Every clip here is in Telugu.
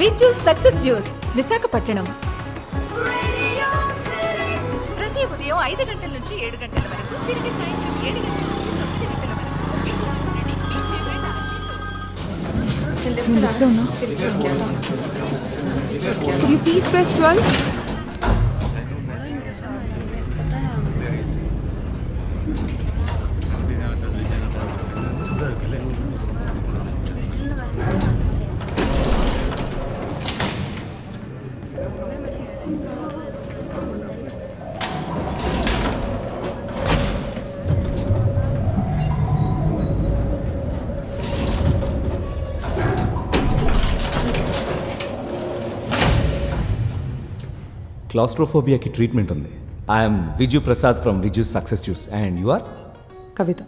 Vijju success juice. విశాఖపట్నం. ప్రతి ఉదయం ఐదు గంటల నుంచి ఏడు గంటల వరకు తిరిగి సాయంత్రం ఏడు గంటల నుంచి తొమ్మిది గంటల వరకు వింటూనే ఉండండి మీ ఫేవరెట్ ఆర్జీతో. Could క్లాస్ట్రోఫోబియాకి ట్రీట్మెంట్ ఉంది. I'm Viju Prasad from Viju success juice and you are Kavitha.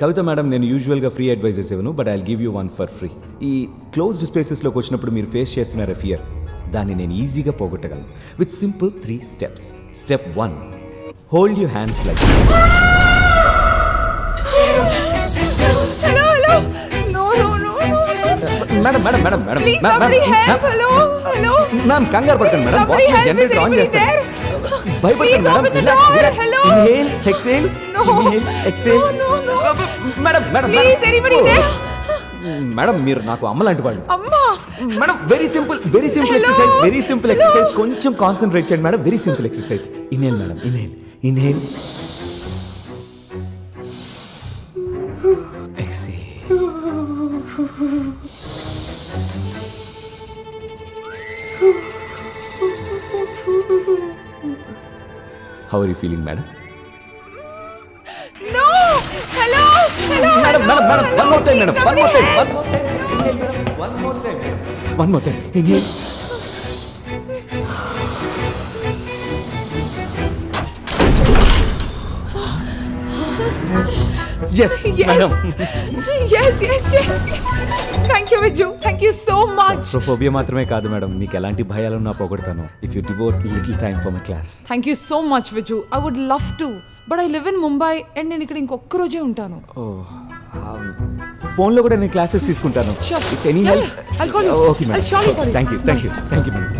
Kavitha madam నేను యూజువల్గా ఫ్రీ అడ్వైజెస్ ఇవ్వను but I give you one for free ఈ క్లోజ్డ్ స్పేసెస్లోకి వచ్చినప్పుడు మీరు ఫేస్ చేస్తున్న ఫియర్ దాన్ని నేను ఈజీగా పోగొట్టగలను. With simple three steps step one hold you hands like Hello, hello. No, no, no, no. Madam madam madam madam ma'am కంగారు పడకండి మేడం. Is జనరేటర్ ఆన్ చేస్తాను? భయపడకండి madam relax. Relax. Inhale exhale. Inhale exhale. Madam madam? Madam మీరు నాకు అమ్మ లాంటి వాళ్ళు అమ్మా madam very simple very simple. Exercise very simple. Exercise కొంచెం కాన్సన్ట్రేట్ చేయండి madam very simple exercise inhale madam inhale inhale How are you feeling, madam? No! Hello! Hello! Madam, hello, madam, madam, hello, one more time, madam. One more time, one more time. One more time. One more time. Inhale. Yes madam yes yes yes yes. Thank you viju. Thank you so much. Phobia మాత్రమే కాదు మేడం మీకు ఎలాంటి భయాలున్నా పోగొడతాను. If you devote little time for my class thank you so much Viju I would love to but I live in Mumbai and నేను ఇక్కడ ఇంకొక రోజే ఉంటాను. ఫోన్లో కూడా నేను క్లాసెస్ తీసుకుంటాను. Sure. If any help yeah. I'll call you. Okay I'll madam surely call you. Thank you thank you thank you madam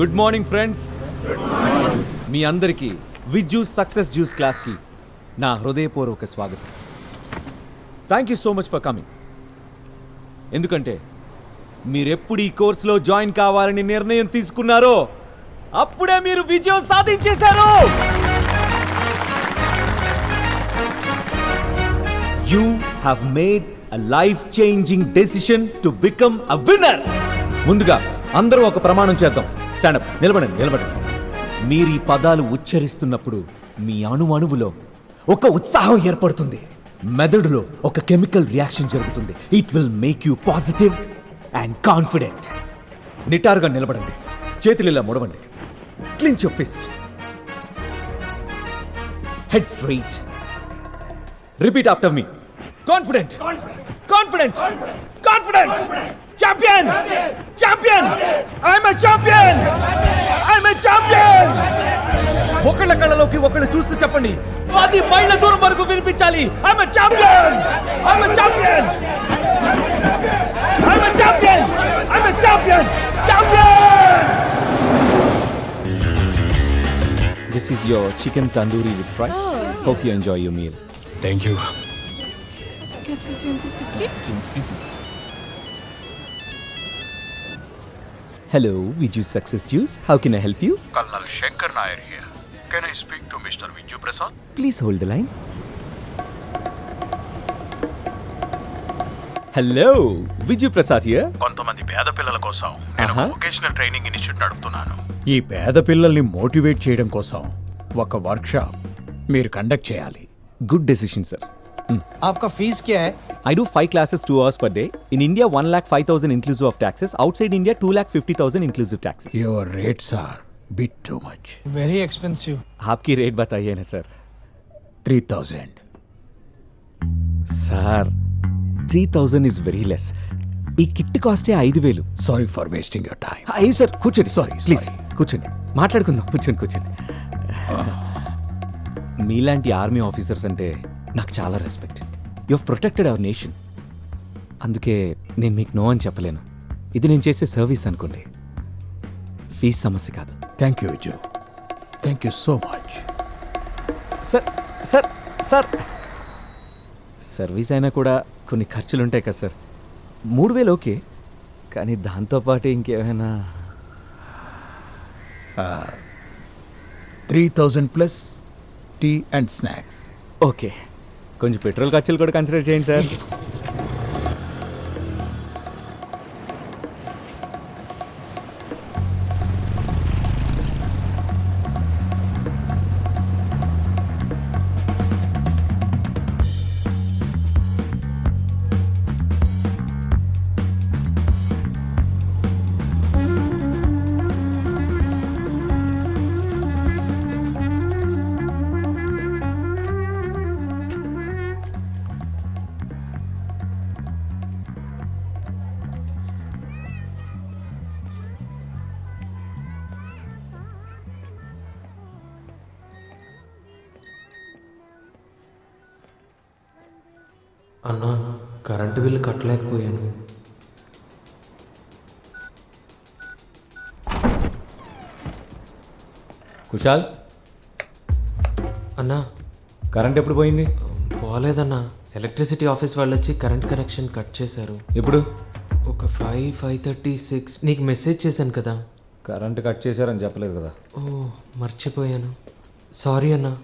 good morning friends మీ అందరికీ విజ్జు సక్సెస్ జ్యూస్ క్లాస్కి నా హృదయపూర్వక స్వాగతం. Thank you so much for coming ఎందుకంటే మీరెప్పుడు ఈ కోర్సులో జాయిన్ కావాలని నిర్ణయం తీసుకున్నారో అప్పుడే మీరు విజయం సాధించేశారు! You have made a life changing decision to become a winner ముందుగా అందరూ ఒక ప్రమాణం చేద్దాం. స్టాండప్ నిలబడండి నిలబడండి. మీరు ఈ పదాలు ఉచ్చరిస్తున్నప్పుడు మీ అణు అణువులో ఒక ఉత్సాహం ఏర్పడుతుంది. మెదడులో ఒక కెమికల్ రియాక్షన్ జరుగుతుంది. It will make you positive and confident నిటారుగా నిలబడండి. చేతులు ఇలా ముడవండి clinch fist head straight repeat after me confident confident confident champion I'm a champion I'm ఒకళ్ళ కళ్ళలోకి ఒకళ్ళు చూస్తూ చెప్పండి పది మైళ్ళ దూరం వరకు వినిపించాలి I'm champion I'm champion I'm champion I'm champion champion This is your chicken tandoori with fries. Hope you enjoy your meal. Thank you Hello, Viju Success Juice. How can I help you? Colonel Shankar Nair here. Can I speak to Mr. Viju Prasad? Please hold the line. Hello Viju Prasad here కొంతమంది పేద పిల్లల కోసం నేను ఆహా. వొకేషనల్ ట్రైనింగ్ ఇన్స్టిట్యూట్ నడుపుతున్నాను ఈ పేద పిల్లల్ని మోటివేట్ చేయడం కోసం ఒక వర్క్షాప్ మీరు కండక్ట్ చేయాలి గుడ్ డెసిషన్ సార్ आपका फीस क्या है I do five classes two hours per day in India one lakh five thousand inclusive of taxes outside India two lakh fifty thousand inclusive taxes your rates are Bit too much very expensive आपकी रेट बताइए ना sir three thousand sir three thousand is very less ఈ కిట్ కాస్టే ఐదు వేలు sorry for wasting your time అయ్యి సార్ కూర్చోండి Sorry, ప్లీజ్ sorry. కూర్చోండి మాట్లాడుకుందాం కూర్చోండి కూర్చోండి మీలాంటి ఆర్మీ ఆఫీసర్స్ అంటే నాకు చాలా respect you uh protected our nation అందుకే నేను మీకు నో అని చెప్పలేను ఇది నేను చేసే సర్వీస్ అనుకోండి ఫీజు సమస్య కాదు thank you Viju thank you so much sir sir sir service అయినా కూడా కొన్ని ఖర్చులు ఉంటాయి కదా సార్ మూడు వేలు ఓకే కానీ దాంతోపాటు ఇంకేమైనా? Three thousand plus tea and snacks okay. కొంచెం పెట్రోల్ ఖర్చులు కూడా కన్సిడర్ చేయండి సార్ అన్న కరెంటు బిల్లు కట్టలేకపోయాను. కుషాల్ అన్నా. కరెంట్ ఎప్పుడు పోయింది? పోలేదన్నా. ఎలక్ట్రిసిటీ ఆఫీస్ వాళ్ళు వచ్చి కరెంట్ కనెక్షన్ కట్ చేశారు. ఎప్పుడు? ఒక ఫైవ్ ఫైవ్ థర్టీ సిక్స్. నీకు మెసేజ్ చేశాను కదా. కరెంట్ కట్ చేశారని చెప్పలేదు కదా. ఓ మర్చిపోయాను. సారీ అన్నా.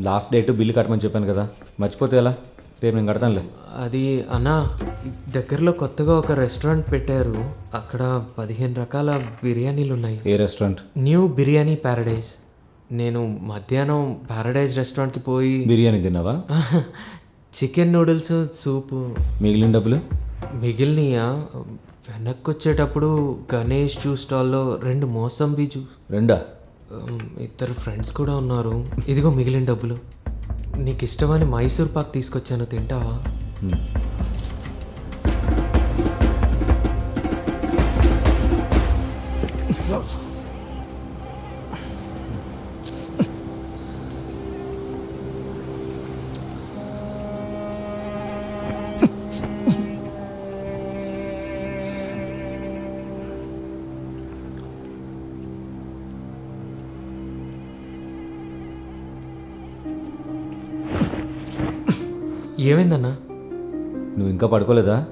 లాస్ట్ డేట్ బిల్లు కట్టమని చెప్పాను కదా. మర్చిపోతే ఎలా? రేపు నేను కడతానులే. అది అన్నా దగ్గరలో కొత్తగా ఒక రెస్టారెంట్ పెట్టారు. అక్కడ పదిహేను రకాల బిర్యానీలు ఉన్నాయి. ఏ రెస్టారెంట్? న్యూ బిర్యానీ ప్యారడైజ్ నేను మధ్యాహ్నం ప్యారడైజ్ రెస్టారెంట్కి పోయి బిర్యానీ తిన్నావా? చికెన్ నూడిల్స్ సూపు. మిగిలిన డబ్బులు? మిగిలినయా? వెనక్కి వచ్చేటప్పుడు గణేష్ జ్యూస్ స్టాల్లో రెండు మోసంబీ జ్యూస్. రెండా? ఇద్దరు ఫ్రెండ్స్ కూడా ఉన్నారు. ఇదిగో మిగిలిన డబ్బులు. నీకు ఇష్టమని మైసూర్ పాక్ తీసుకొచ్చాను తింటావా? ఏమైందన్నా? నువ్వు ఇంకా పడుకోలేదా?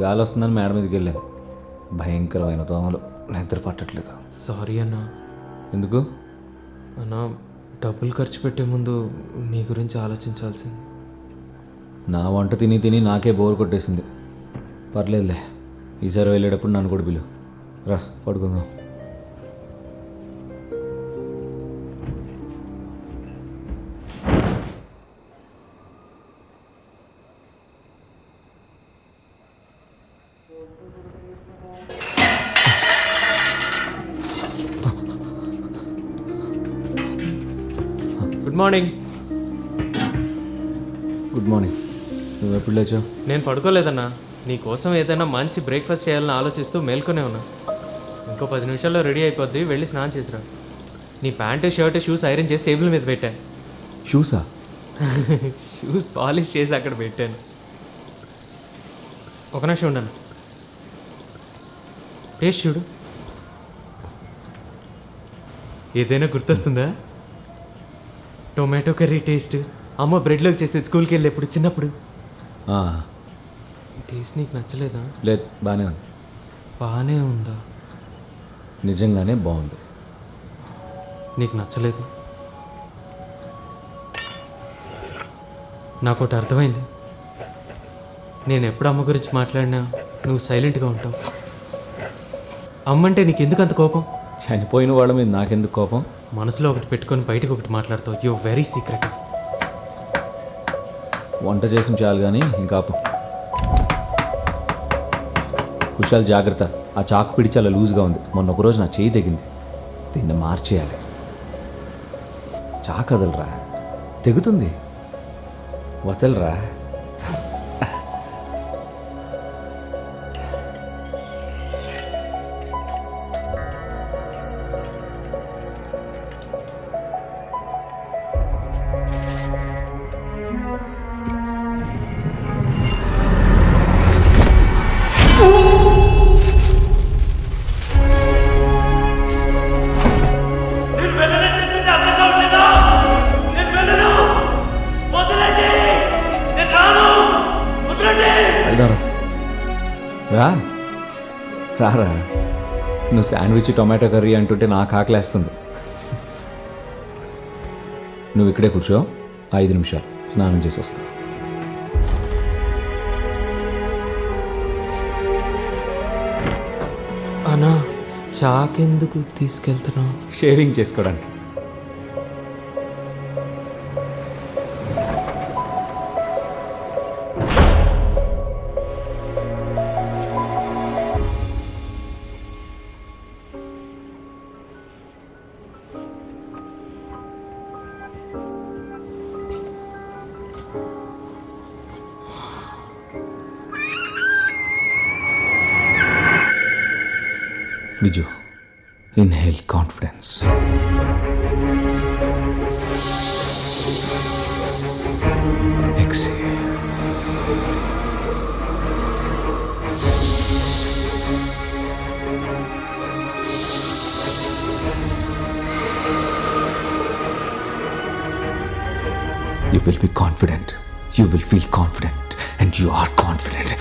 గాలి వస్తుందని మేడ మీదకి వెళ్ళాను. భయంకరమైన దోమలు నిద్ర పట్టట్లేదు. సారీ అన్నా. ఎందుకు? అన్నా డబ్బులు ఖర్చు పెట్టే ముందు నీ గురించి ఆలోచించాల్సింది. నా వంట తిని తిని నాకే బోర్ కొట్టేసింది. పర్లేదులే ఈసారి వెళ్ళేటప్పుడు నన్ను కూడా పిలు. రా పడుకుందాం. గుడ్ మార్నింగ్ గుడ్ మార్నింగ్ నువ్వు ఎప్పుడు లేచావు? నేను పడుకోలేదన్నా. నీ కోసం ఏదైనా మంచి బ్రేక్ఫాస్ట్ చేయాలని ఆలోచిస్తూ మేల్కొనే ఉన్నా. ఇంకో పది నిమిషాల్లో రెడీ అయిపోద్ది వెళ్ళి స్నానం చేసిరా. నీ ప్యాంటు షర్ట్ షూస్ ఐరన్ చేసి టేబుల్ మీద పెట్టా. షూసా? షూస్ పాలిష్ చేసి అక్కడ పెట్టాను. ఒక నిమిషం ఉండను టేస్ట్ చూడు. ఏదైనా గుర్తొస్తుందా? Tomato curry taste. అమ్మ బ్రెడ్లోకి చేస్తే స్కూల్కి వెళ్ళేప్పుడు చిన్నప్పుడు. ఆ, ఈ టేస్ట్ నీకు నచ్చలేదా? లేదు బాగానే ఉంది. బాగానే ఉందా? నిజంగానే బాగుంది. నీకు నచ్చలేదు? నాకు ఒకటి అర్థమైంది. నేను ఎప్పుడు అమ్మ గురించి మాట్లాడినా నువ్వు సైలెంట్గా ఉంటావు. అమ్మంటే నీకు ఎందుకు అంత కోపం? చనిపోయిన వాళ్ళ మీద నాకెందుకు కోపం? మనసులో ఒకటి పెట్టుకొని బయటకు ఒకటి మాట్లాడతావు. యూ వెరీ సీక్రెట్ వంట చేసిన చాలు కానీ ఇంకా కుషాల్ జాగ్రత్త. ఆ చాకు పిడి చాలా లూజ్గా ఉంది. మొన్న ఒక రోజు నా చేయి తెగింది. దీన్ని మార్చేయాలి. చాకు వదలరా తెగుతుంది. వదలరా? రా. రారా. నువ్వు శాండ్విచ్ టొమాటో కర్రీ అంటుంటే నాకు ఆకలేస్తుంది. నువ్వు ఇక్కడే కూర్చో. ఐదు నిమిషాలు. స్నానం చేసి వస్తా. అన్నా చాకెందుకు తీసుకెళ్తున్నావు? షేవింగ్ చేసుకోవడానికి. Biju, inhale confidence. Exhale. You will be confident. You will feel confident. And you are confident.